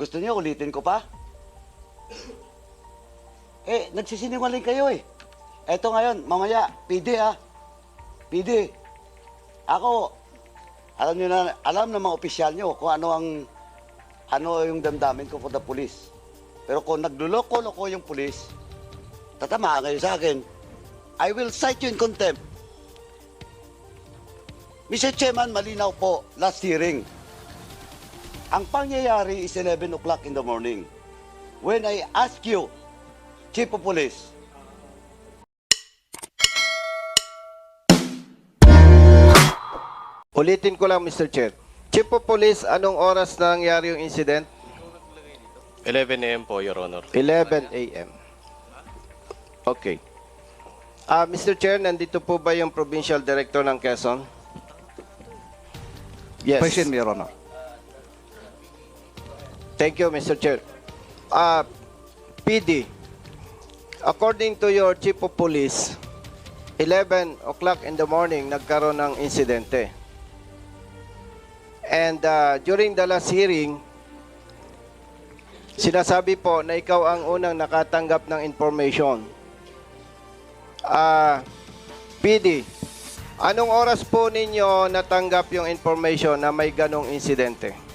Gusto niyo ulitin ko pa? Eh, nagsisinungaling kayo eh. Eto ngayon, mamaya, PD ha. PD. Ako, alam niyo na, alam ng mga opisyal niyo kung ano ang, ano yung damdamin ko for the police. Pero kung nagluloko-loko yung police, tatamaan kayo sa akin. I will cite you in contempt. Mr. Chairman, malinaw po, last hearing. Ang pangyayari is 11 o'clock in the morning. When I ask you, Chief of Police, Ulitin ko lang, Mr. Chair. Chief of Police, anong oras na nangyari yung incident? 11 a.m. po, Your Honor. 11 a.m. Okay. Ah, Mr. Chair, nandito po ba yung Provincial Director ng Quezon? Yes. Present, Your Honor. Thank you, Mr. Chair. Ah, PD, according to your Chief of Police, 11 o'clock in the morning nagkaroon ng insidente. And ah, during the last hearing, sinasabi po na ikaw ang unang nakatanggap ng information. Ah, PD, anong oras po ninyo natanggap yung information na may ganong insidente?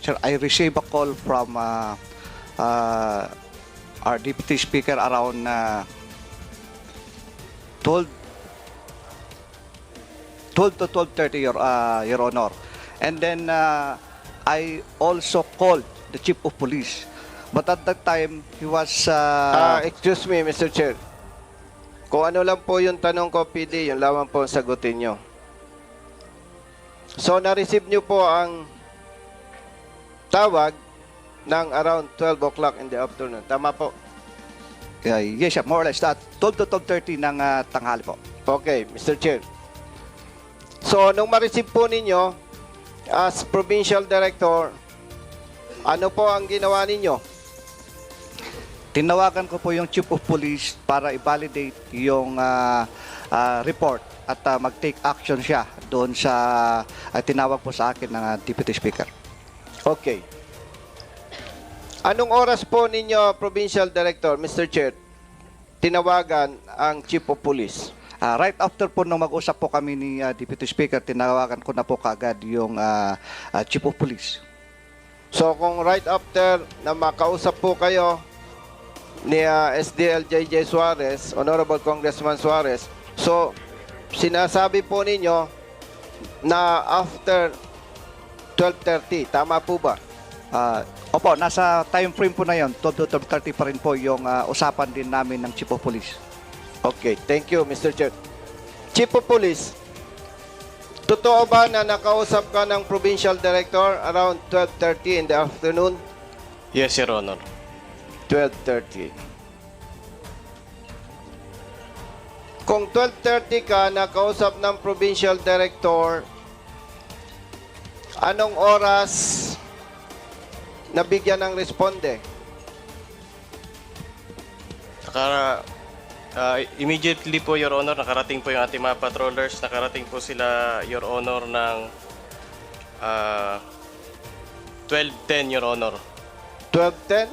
Sir, I received a call from uh, uh, our Deputy Speaker around uh, 12, 12 to 12.30, Your, uh, Your Honor. And then uh, I also called the Chief of Police. But at that time, he was... Ah, Uh, excuse me, Mr. Chair. Kung ano lang po yung tanong ko, PD, yun lamang po ang sagutin nyo. So, na-receive nyo po ang tawag ng around 12 o'clock in the afternoon. Tama po? uh, yes, sir, more or less that. 12 to 12.30 ng uh, tanghali po. Okay, Mr. Chair. So, nung ma-receive po ninyo, as Provincial Director, ano po ang ginawa ninyo? Tinawagan ko po yung Chief of Police para i-validate yung ah, ah, report at ah, mag-take action siya doon sa ah, tinawag po sa akin ng ah, Deputy Speaker. Okay. Anong oras po ninyo, Provincial Director, Mr. Chair, tinawagan ang Chief of Police? Ah, right after po nung mag-usap po kami ni ah, Deputy Speaker, tinawagan ko na po kaagad yung ah, ah, Chief of Police. So kung right after na makausap po kayo ni ah, SDL JJ Suarez, Honorable Congressman Suarez, so sinasabi po ninyo na after 12.30, tama po ba? Ah, opo, nasa time frame po na yon 12 to 12.30 pa rin po yung ah, usapan din namin ng Chief of Police. Okay, thank you, Mr. Chair. Chief of Police, totoo ba na nakausap ka ng Provincial Director around 12.30 in the afternoon? Yes, Your Honor. 12.30. Kung 12.30 ka nakausap ng Provincial Director, anong oras nabigyan ng responde? Nakara, ah, immediately po, Your Honor, nakarating po yung ating mga patrollers. Nakarating po sila, Your Honor, ng ah, 12.10, Your Honor. 12.10?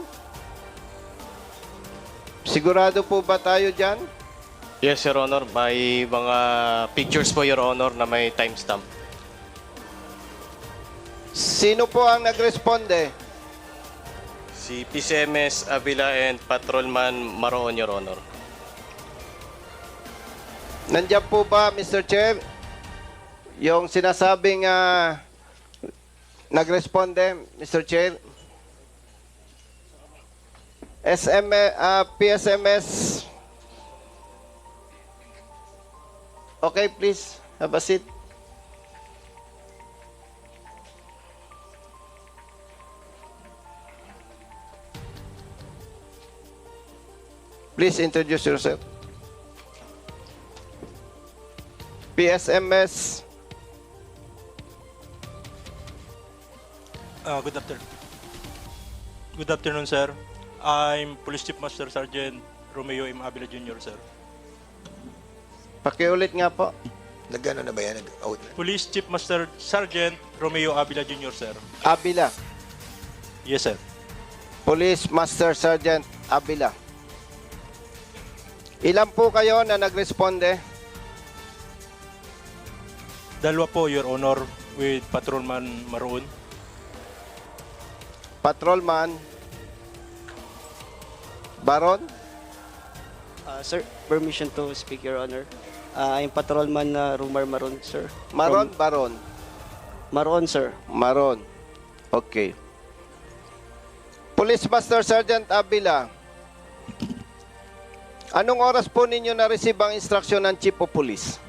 Sigurado po ba tayo dyan? Yes, Your Honor. May mga pictures po, Your Honor, na may timestamp. Sino po ang nagresponde? Si PCMS Avila and Patrolman Maroon, Your Honor. Nandiyan po ba, Mr. Chair, yung sinasabing ah, nagresponde, Mr. Chair? SM, ah, PSMS. Okay, please. Have a seat. Please introduce yourself. PSMS. Uh, good afternoon. Good afternoon, sir. I'm Police Chief Master Sergeant Romeo M. Avila Jr., sir. Pakiulit nga po. Nagano na ba yan? Nag-out na? Police Chief Master Sergeant Romeo Avila Jr., sir. Abila. Yes, sir. Police Master Sergeant Abila. Ilan po kayo na nagresponde? Dalawa po, Your Honor, with Patrolman Maroon. Patrolman Baron? Uh, sir, permission to speak, Your Honor. Uh, I'm Patrolman uh, Rumar Maron, sir. Maron? From- Baron? Maron, sir. Maron. Okay. Police Master Sergeant Abila. Anong oras po ninyo na-receive ang instruction ng Chief of Police?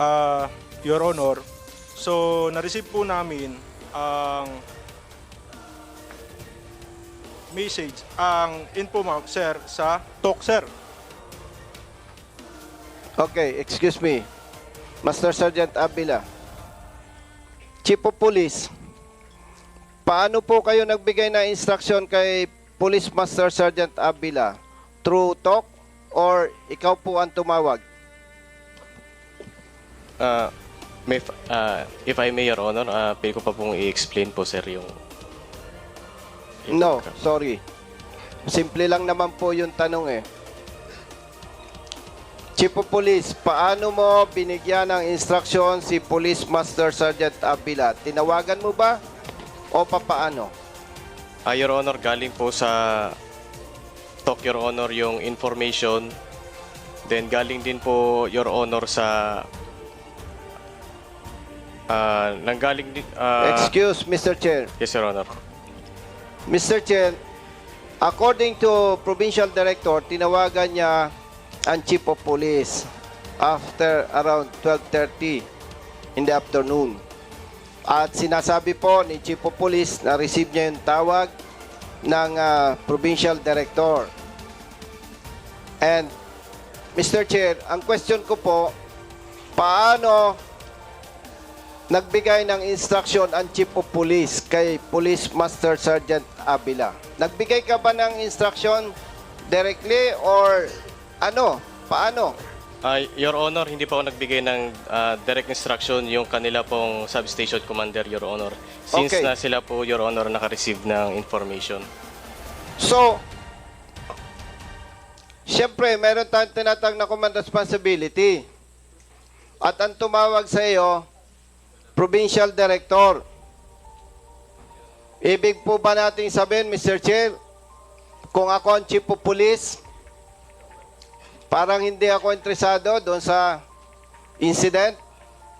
Ah, Your Honor, so na-receive po namin ang message, ang info ma'am, sir, sa talk, sir. Okay, excuse me. Master Sergeant Abila. Chief of Police, paano po kayo nagbigay ng instruction kay Police Master Sergeant Abila? Through talk or ikaw po ang tumawag? Ah, may, ah, if I may, Your Honor, uh, pwede ko pa pong i-explain po, sir, yung... No, sorry. Simple lang naman po yung tanong eh. Chief of Police, paano mo binigyan ng instruction si Police Master Sergeant Abila? Tinawagan mo ba? O papaano? Ah, Your Honor, galing po sa talk, Your Honor, yung information. Then galing din po, Your Honor, sa... Ah, nanggaling din... ah, Excuse, Mr. Chair. yes, Your Honor. Mr. Chair, according to Provincial Director, tinawagan niya ang Chief of Police after around 12.30 in the afternoon. At sinasabi po ni Chief of Police na receive niya yung tawag ng ah, Provincial Director. And Mr. Chair, ang question ko po, paano nagbigay ng instruction ang Chief of Police kay Police Master Sergeant Abila. Nagbigay ka ba ng instruction directly or ano? Paano? Ah, Your Honor, hindi pa ako nagbigay ng ah, direct instruction yung kanila pong substation commander, Your Honor. Since Okay. na sila po, Your Honor, naka-receive ng information. So, Siyempre, meron tayong tinatag na command responsibility. At ang tumawag sa iyo, Provincial Director. Ibig po ba nating sabihin, Mr. Chair, kung ako ang Chief of Police, parang hindi ako interesado doon sa incident?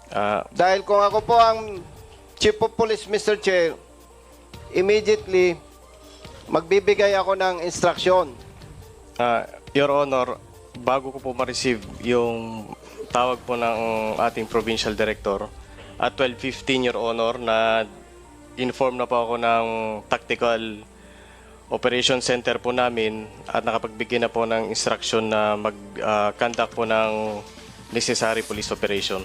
Ah, Dahil kung ako po ang Chief of Police, Mr. Chair, immediately, magbibigay ako ng instruction. Ah, Your Honor, bago ko po ma-receive yung tawag po ng ating provincial director, at 12.15, Your Honor, na inform na po ako ng tactical operation center po namin at nakapagbigay na po ng instruction na mag-conduct po ng necessary police operation.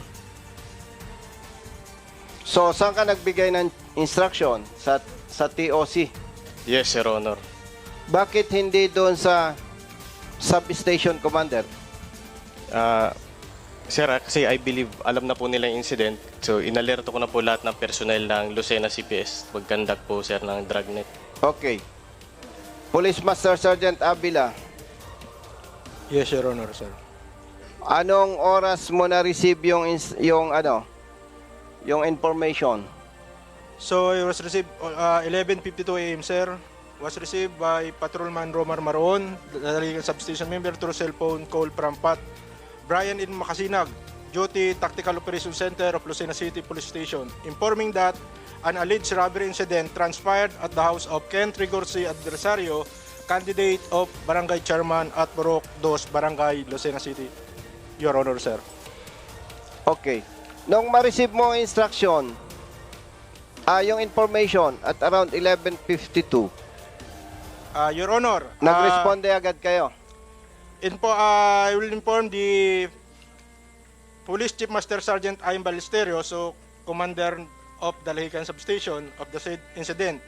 So, saan ka nagbigay ng instruction? Sa, sa TOC. Yes, Your Honor. Bakit hindi doon sa substation commander? Ah, sir, ah, kasi I believe alam na po nila yung incident. So, inalerto ko na po lahat ng personnel ng Lucena CPS. Mag-conduct po, sir, ng dragnet. Okay. Police Master Sergeant Abila, Yes, Your Honor, sir. anong oras mo na-receive yung, ins- yung ano, yung information? So, it was received uh, 11.52 a.m., sir. Was received by Patrolman Romar Maroon, the substation member through cell phone call from Pat Brian in Makasinag, Duty Tactical Operations Center of Lucena City Police Station, informing that an alleged robbery incident transpired at the house of Ken Trigorsi Adversario, candidate of Barangay Chairman at Borok 2, Barangay Lucena City. Your Honor, sir. Okay. Nung ma-receive mo ang instruction, ah, yung information at around 11.52, Uh, Your Honor, uh, nag-responde agad kayo. Info, uh, I will inform the Police Chief Master Sergeant Aym Ballesterio, so Commander of the Lahican Substation of the said incident.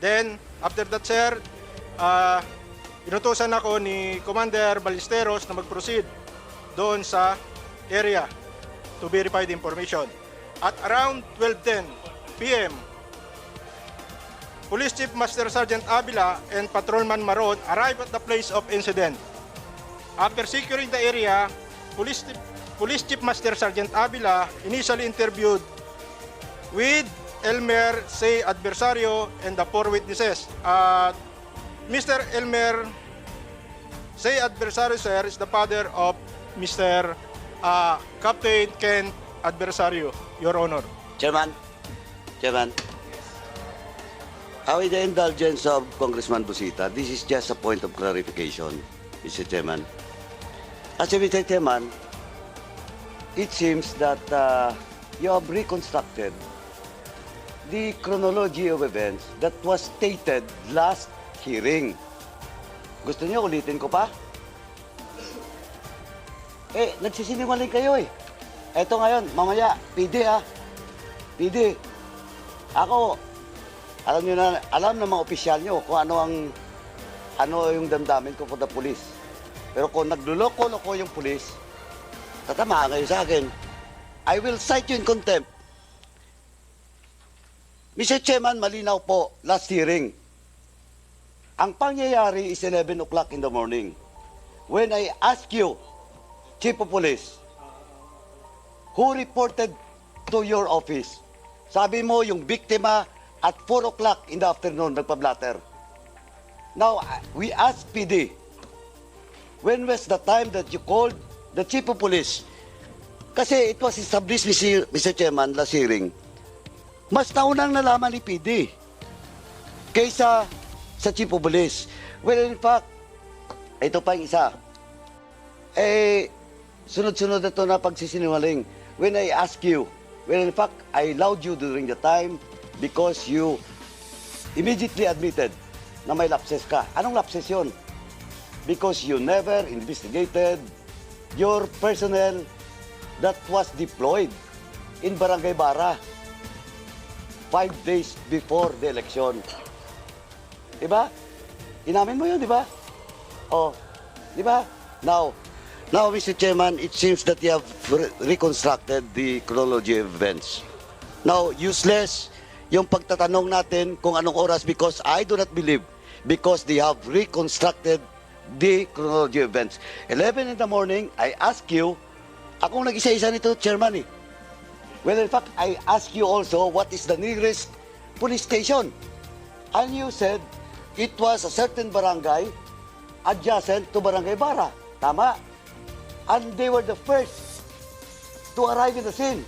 Then, after that, sir, uh, inutusan ako ni Commander Ballesteros na mag-proceed doon sa area to verify the information. At around 12.10 p.m., Police Chief Master Sergeant Avila and Patrolman Maron arrived at the place of incident. After securing the area, Police Chief, Police Chief Master Sergeant Avila initially interviewed with Elmer Say Adversario and the four witnesses. Uh, Mr. Elmer Say Adversario, sir, is the father of Mr. uh, Captain Ken Adversario, Your Honor. Chairman, Chairman, uh, with the indulgence of Congressman Busita, this is just a point of clarification, Mr. Chairman. As Mr. Chairman, it seems that uh, you have reconstructed the chronology of events that was stated last hearing. Gusto niyo ulitin ko pa? Eh, nagsisinungaling kayo eh. Eto ngayon, mamaya, PD ha. PD, ako, alam niyo na, alam ng mga opisyal niyo kung ano ang, ano yung damdamin ko for the police. Pero kung nagluloko-loko yung police, tatamaan kayo sa akin. I will cite you in contempt. Mr. Chairman, malinaw po, last hearing. Ang pangyayari is 11 o'clock in the morning. When I ask you, Chief of Police, who reported to your office? Sabi mo, yung biktima at 4 o'clock in the afternoon nagpa-blatter. Now, we ask PD, when was the time that you called the Chief of Police? Kasi it was established. Mr. Chairman, last hearing, mas naunang nalaman ni PD kaysa sa Chief of Police. Well, in fact, ito pa yung isa. Eh, sunod-sunod na ito na pagsisinungaling. When I ask you, well, in fact, I allowed you during the time because you immediately admitted na may lapses ka. Anong lapses yon? Because you never investigated your personnel that was deployed in Barangay Bara five days before the election. Diba? Inamin mo yun, di ba? Oh, di ba? Now, now, Mr. Chairman, it seems that you have re- reconstructed the chronology of events. Now, useless yung pagtatanong natin kung anong oras because I do not believe because they have reconstructed the chronology of events. 11 in the morning, I ask you, akong nag-isa-isa nito, Chairman eh. Well, in fact, I ask you also what is the nearest police station. And you said it was a certain barangay adjacent to Barangay Bara. Tama? And they were the first to arrive in the scene.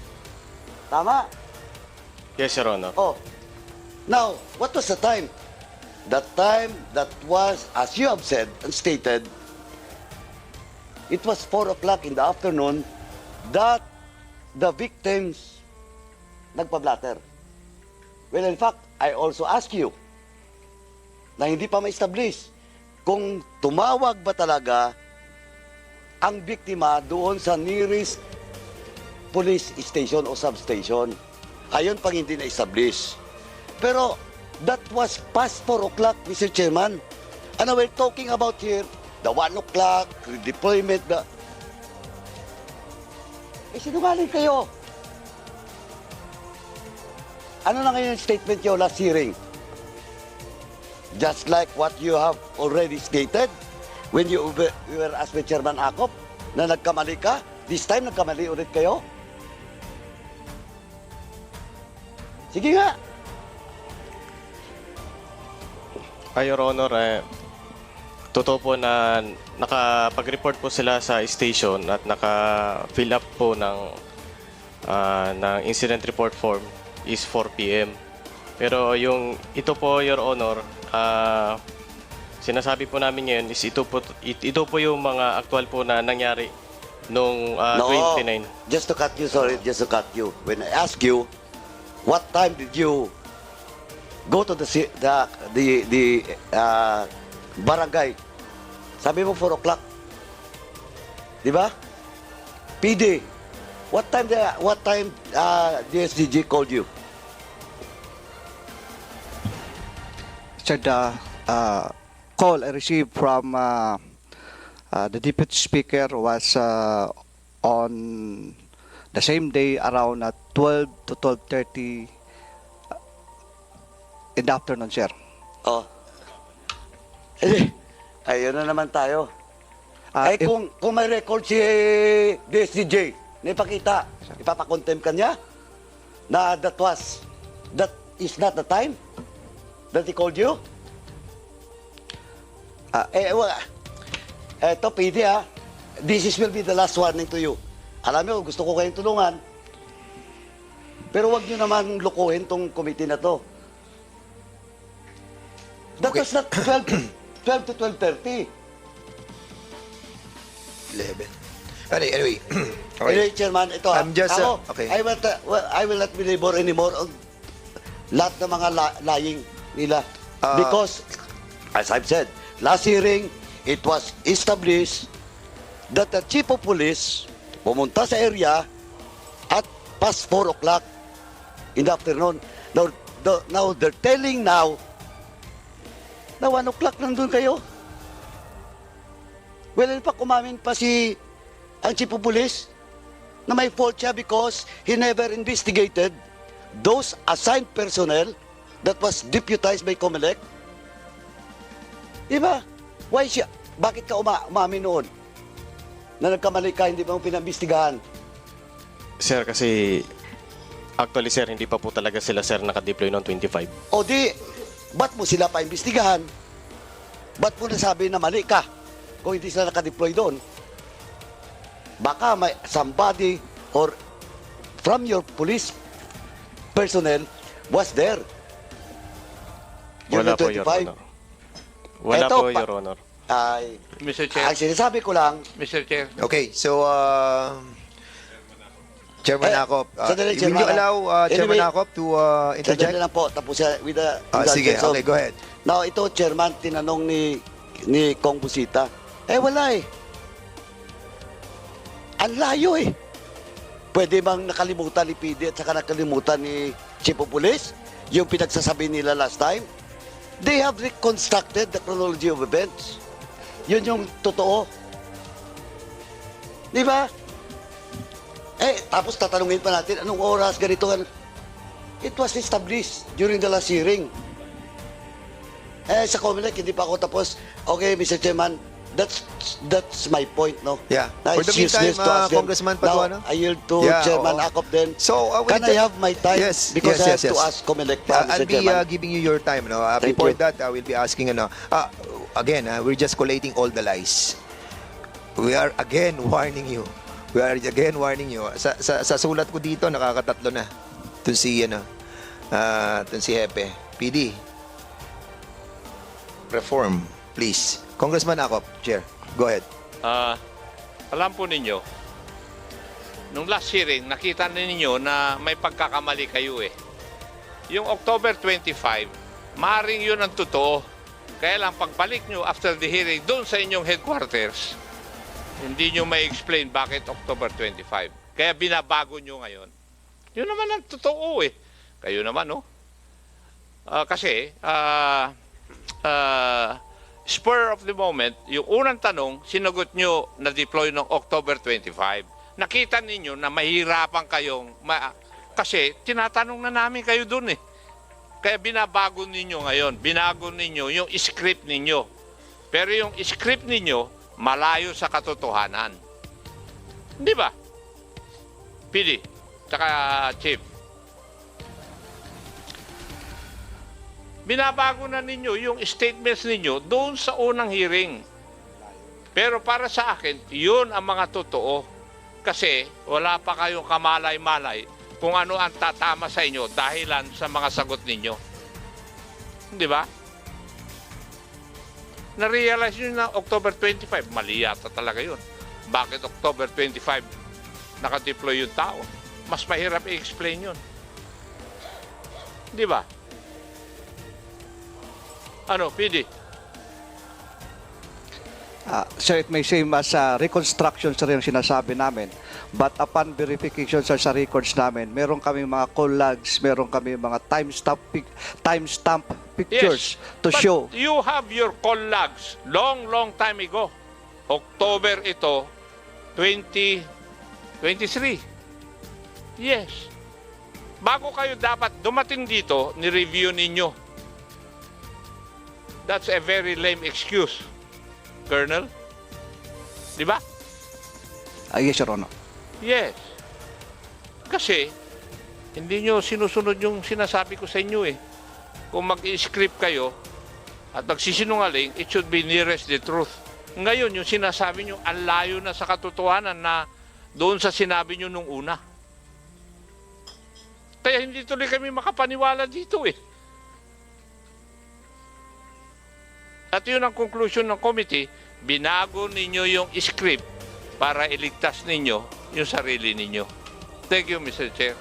Tama? Yes, Your Honor. Oh. Now, what was the time? The time that was, as you have said and stated, it was 4 o'clock in the afternoon that the victims nagpa-blatter. Well, in fact, I also ask you na hindi pa ma-establish kung tumawag ba talaga ang biktima doon sa nearest police station o substation. Ayon pang hindi na-establish. Pero that was past 4 o'clock, Mr. Chairman. And we're talking about here, the 1 o'clock, redeployment, the... Eh, sinungaling kayo. Ano na ngayon yung statement nyo last hearing? Just like what you have already stated when you were asked by Chairman Akop na nagkamali ka, this time nagkamali ulit kayo? Sige nga. Ah, Your Honor, eh, totoo po na nakapag-report po sila sa station at naka-fill up po ng, ah, ng incident report form is 4 p.m. Pero yung ito po, Your Honor, ah, sinasabi po namin ngayon is ito po, it- ito po yung mga actual po na nangyari nung ah, 29. Just to cut you, sorry, just to cut you. When I ask you, what time did you go to the the the, the uh, barangay? Sabi mo 4 o'clock. Di ba? PD, what time the what time uh, the SDG called you? Sir, the uh, call I received from uh, uh, the deputy speaker was uh, on the same day around uh, 12 to 12.30 in the afternoon, sir. Oh. Eh, ayun na naman tayo. Ah, Ay, if- kung, kung may record si DSDJ na ipakita, ipapakontem ka niya na that was, that is not the time that he called you? Ah, eh, wala. Eto, pwede ha. This is will be the last warning to you. Alam mo, gusto ko kayong tulungan. Pero wag niyo naman lukuhin tong committee na to. That was not 12 to, 12 to 12.30. 11. Anyway, anyway. okay. Anyway, Chairman, ito. I'm just, Ako, uh, okay. I, will, ta- well, I will not belabor anymore on lahat ng mga la- lying nila. Uh, Because, as I've said, last hearing, it was established that the chief of police pumunta sa area at past 4 o'clock in the afternoon. Now, the- now they're telling now na 1 o'clock nandun kayo. Well, in fact, umamin pa si ang chief of police na may fault siya because he never investigated those assigned personnel that was deputized by COMELEC. Diba? Why siya? Bakit ka uma umamin noon? Na nagkamali ka, hindi ba mo pinambestigahan? Sir, kasi actually sir, hindi pa po talaga sila sir nakadeploy noong 25. O di, ba't mo sila pa imbestigahan? Ba't mo nasabi na mali ka kung hindi sila nakadeploy doon? Baka may somebody or from your police personnel was there. Wala po, Your 25. Honor. Wala Eto, po, pa- Your Honor. Ay, Mr. Chair, ang sinasabi ko lang, Mr. Chair, Okay, so, uh, Chairman Eh, Akop, uh, sandali, will Chairman, you allow uh, Chairman anyway, Akop to uh, sandali interject? lang po, tapos siya with the the sige, Quezon. okay, go ahead. Now, ito, Chairman, tinanong ni, ni Kong Busita. Eh, wala eh. Ang layo eh. Pwede bang nakalimutan ni PD at saka nakalimutan ni Chief of Police? Yung pinagsasabi nila last time? They have reconstructed the chronology of events. Yun yung totoo. Di ba? Eh, tapos tatanungin pa natin, anong oras, ganito, gan- It was established during the last hearing. Eh, sa Comelec, hindi pa ako tapos. Okay, Mr. Chairman, that's that's my point, no? Yeah. For the meantime, uh. Congressman Now, Paduano? I yield to Yeah, Chairman oo. Akop then. So, uh, Can I have my time? Yes, Because yes, I have yes, to yes. ask Comelec Uh, pa, Mr. I'll be uh, giving you your time. No? Uh, Thank before you. that, I will be asking, ano, uh, again, uh, we're just collating all the lies. We are again warning you. We are again warning you. Sa, sa, sa sulat ko dito, nakakatatlo na. Itong si, ano, uh, itong si Hepe. PD. Reform, please. Congressman Akop, Chair. Go ahead. ah, alam po ninyo, nung last hearing, nakita na ninyo na may pagkakamali kayo eh. Yung October 25, maring yun ang totoo. Kaya lang pagbalik nyo after the hearing doon sa inyong headquarters, hindi nyo may explain bakit October 25. Kaya binabago nyo ngayon. Yun naman ang totoo eh. Kayo naman, no? Ah, kasi, ah, ah, spur of the moment, yung unang tanong, sinagot nyo na deploy ng October 25. Nakita ninyo na mahirapan kayong, ma- kasi tinatanong na namin kayo dun eh. Kaya binabago ninyo ngayon, binago ninyo yung script ninyo. Pero yung script ninyo, malayo sa katotohanan. Di ba? Pili, tsaka Chief. binabago na ninyo yung statements ninyo doon sa unang hearing. Pero para sa akin, yun ang mga totoo. Kasi wala pa kayong kamalay-malay kung ano ang tatama sa inyo dahilan sa mga sagot ninyo. Di ba? Na-realize nyo na October 25, mali yata talaga yun. Bakit October 25 nakadeploy yung tao? Mas mahirap i-explain yun. Di ba? Ano, PD? Uh, sir, it may seem as uh, reconstruction sir yung sinasabi namin. But upon verification sir, sa records namin, meron kami mga call logs, meron kami mga timestamp pic- timestamp pictures to But show. you have your call logs long, long time ago. October ito, 2023. Yes. Bago kayo dapat dumating dito, ni-review ninyo. That's a very lame excuse, Colonel. Di ba? Ah, yes, Your Honor. Yes. Kasi, hindi nyo sinusunod yung sinasabi ko sa inyo eh. Kung mag-script kayo at nagsisinungaling, it should be nearest the truth. Ngayon, yung sinasabi nyo, ang layo na sa katotohanan na doon sa sinabi nyo nung una. Kaya hindi tuloy kami makapaniwala dito eh. At yun ang conclusion ng committee, binago ninyo yung script para iligtas ninyo yung sarili ninyo. Thank you, Mr. Chair.